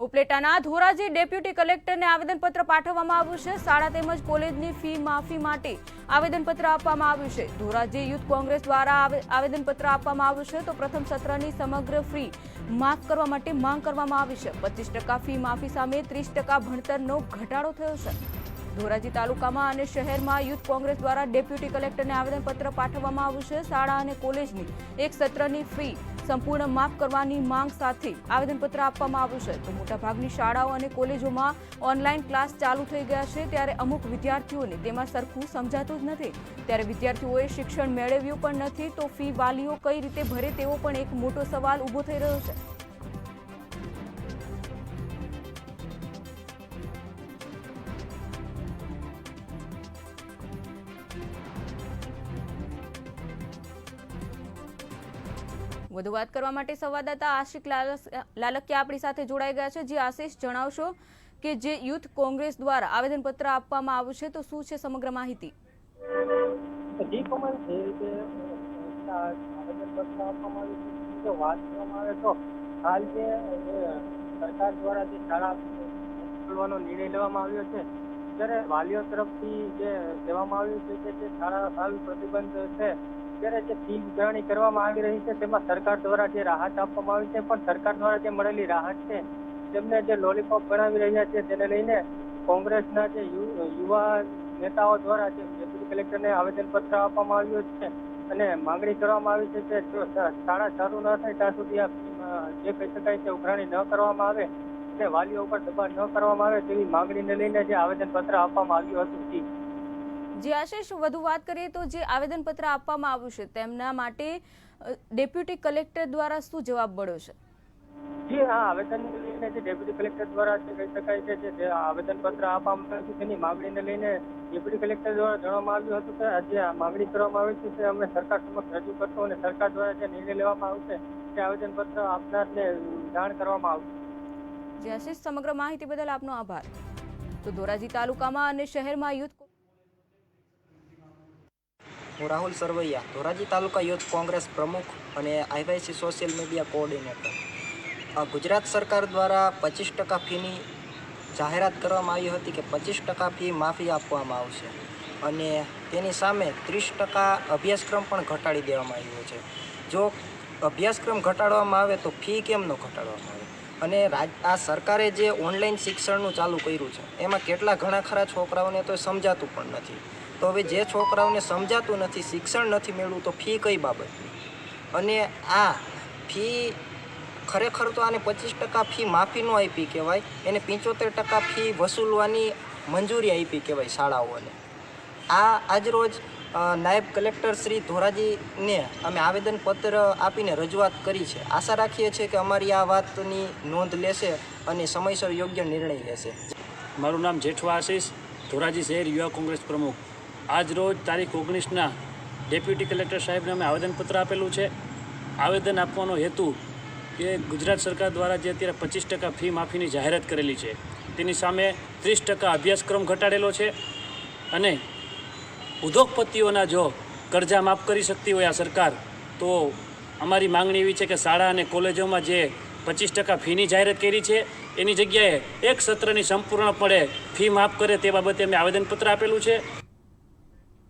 ઉપલેટાના Dhoraji deputy કલેક્ટરને આવેદનપત્ર પાઠવવામાં આવ્યું છે. શાળા તેમજ કોલેજની ફી માફી માટે આવેદનપત્ર આપવામાં આવ્યું છે. ધોરાજી યુથ કોંગ્રેસ દ્વારા આવે- આવેદનપત્ર આપવામાં આવ્યું છે. તો પ્રથમ સત્રની સમગ્ર ફી માફ કરવા માટે માંગ કરવામાં આવી છે. પચીસ ફી માફી સામે ત્રીસ ભણતરનો ઘટાડો થયો છે. ધોરાજી તાલુકામાં અને શહેરમાં યુથ કોંગ્રેસ દ્વારા ડેપ્યુટી કલેક્ટરને આવેદનપત્ર પાઠવવામાં આવ્યું છે. શાળા અને કોલેજની એક સત્રની ફી સંપૂર્ણ માફ કરવાની માંગ સાથે આવેદનપત્ર આપવામાં આવ્યું છે. તો મોટાભાગની શાળાઓ અને કોલેજોમાં ઓનલાઈન ક્લાસ ચાલુ થઈ ગયા છે ત્યારે અમુક વિદ્યાર્થીઓને તેમાં સરખું સમજાતું જ નથી. ત્યારે વિદ્યાર્થીઓએ શિક્ષણ મેળવ્યું પણ નથી તો ફી વાલીઓ કઈ રીતે ભરે તેવો પણ એક મોટો સવાલ ઊભો થઈ રહ્યો છે. વધુ વાત કરવા માટે સંવાદદાતા આશિક લાલકિયા આપણી સાથે જોડાઈ ગયા છે. જે આશિષ, જણાવશો કે જે યુથ કોંગ્રેસ દ્વારા આવેદનપત્ર આપવામાં આવ્યું છે, તો શું છે સમગ્ર માહિતી? વાત કરવામાં આવે તો સરકાર દ્વારા જે શાળા ખોલવાનો નિર્ણય લેવામાં આવ્યો છે, ત્યારે વાલીઓ તરફથી જે કહેવામાં આવ્યું છે કે જે શાળા હાલ પ્રતિબંધ છે ત્યારે જે ફી ઉઘરાણી કરવામાં આવી રહી છે, તેમાં સરકાર દ્વારા જે રાહત આપવામાં આવી છે, પણ સરકાર દ્વારા જે મળેલી રાહત છે, તેમને જે લોલીપોપ બનાવી રહ્યા છે, તેને લઈને કોંગ્રેસના જે યુવા નેતાઓ દ્વારા જે ડેપ્યુટી કલેક્ટરને આવેદનપત્ર આપવામાં આવ્યું છે અને માંગણી કરવામાં આવી છે કે જો શાળા ચાલુ ન થાય, ત્યાં સુધી આ જે કહી શકાય તે ઉઘરાણી ન કરવામાં આવે અને વાલીઓ ઉપર દબાણ ન કરવામાં આવે તેવી માંગણીને લઈને જે આવેદનપત્ર આપવામાં આવ્યું હતું. જી આશીષ વધુ વાત કરીએ તો જે આવેદનપત્ર આપવામાં આવ્યું છે તેમના માટે ડેપ્યુટી કલેક્ટર દ્વારા શું જવાબ મળ્યો છે? જી હા આવેદન લઈને જે ડેપ્યુટી કલેક્ટર દ્વારા જે કહી શકાય છે જે- આવેદનપત્ર આપવામાં આવ્યું છે તેની માંગણીને લઈને ડેપ્યુટી કલેક્ટર દ્વારા જણાવવામાં આવ્યું હતું કે આજે આ માંગણી કરવામાં આવી છે તે અમે સરકાર સમક્ષ રજૂ કરશું અને સરકાર દ્વારા જે નિર્ણય લેવામાં આવશે તે આવેદનપત્ર આપનારને જાણ કરવામાં આવશે. જે આશીષ સમગ્ર માહિતી બદલ આપનો આભાર. તો ધોરાજી તાલુકામાં અને શહેરમાં યુથ હું રાહુલ સરવૈયા, ધોરાજી તાલુકા યુથ કોંગ્રેસ પ્રમુખ અને IYC social media coordinator. Gujarat સરકાર દ્વારા પચીસ ટકા ફીની જાહેરાત કરવામાં આવી હતી કે પચીસ ટકા ફી માફી આપવામાં આવશે અને તેની સામે ત્રીસ ટકા અભ્યાસક્રમ પણ ઘટાડી દેવામાં આવ્યો છે. જો અભ્યાસક્રમ ઘટાડવામાં આવે તો ફી કેમ ન ઘટાડવામાં આવે? અને રાજ, આ સરકારે જે ઓનલાઈન શિક્ષણનું ચાલુ કર્યું છે, એમાં કેટલા ઘણા ખરા છોકરાઓને તો સમજાતું પણ નથી. તો હવે જે છોકરાઓને સમજાતું નથી, શિક્ષણ નથી મેળવું, તો ફી કઈ બાબતની અને આ ફી ખરેખર તો આને પચીસ ટકા ફી માફી ન આપી કહેવાય, એને પંચોતેર ટકા ફી વસૂલવાની મંજૂરી આપી કહેવાય શાળાઓને. આ આજરોજ નાયબ કલેક્ટર શ્રી ધોરાજીને અમે આવેદનપત્ર આપીને રજૂઆત કરી છે. આશા રાખીએ છીએ કે અમારી આ વાતની નોંધ લેશે અને સમયસર યોગ્ય નિર્ણય લેશે. મારું નામ જેઠવા આશીષ, ધોરાજી શહેર યુવા કોંગ્રેસ પ્રમુખ. આજ રોજ તારીખ ઓગણીસના ડેપ્યુટી કલેક્ટર સાહેબને અમે આવેદનપત્ર આપેલું છે. આવેદન આપવાનો હેતુ કે ગુજરાત સરકાર દ્વારા જે અત્યારે પચીસ ટકા ફી માફીની જાહેરાત કરેલી છે, તેની સામે ત્રીસ ટકા અભ્યાસક્રમ ઘટાડેલો છે અને ઉદ્યોગપતિઓના જો કરજા માફ કરી શકતી હોય આ સરકાર, તો અમારી માંગણી એવી છે કે શાળા અને કોલેજોમાં જે પચીસ ટકા ફીની જાહેરાત કરી છે, એની જગ્યાએ એક સત્રની સંપૂર્ણપણે ફી માફ કરે તે બાબતે અમે આવેદનપત્ર આપેલું છે.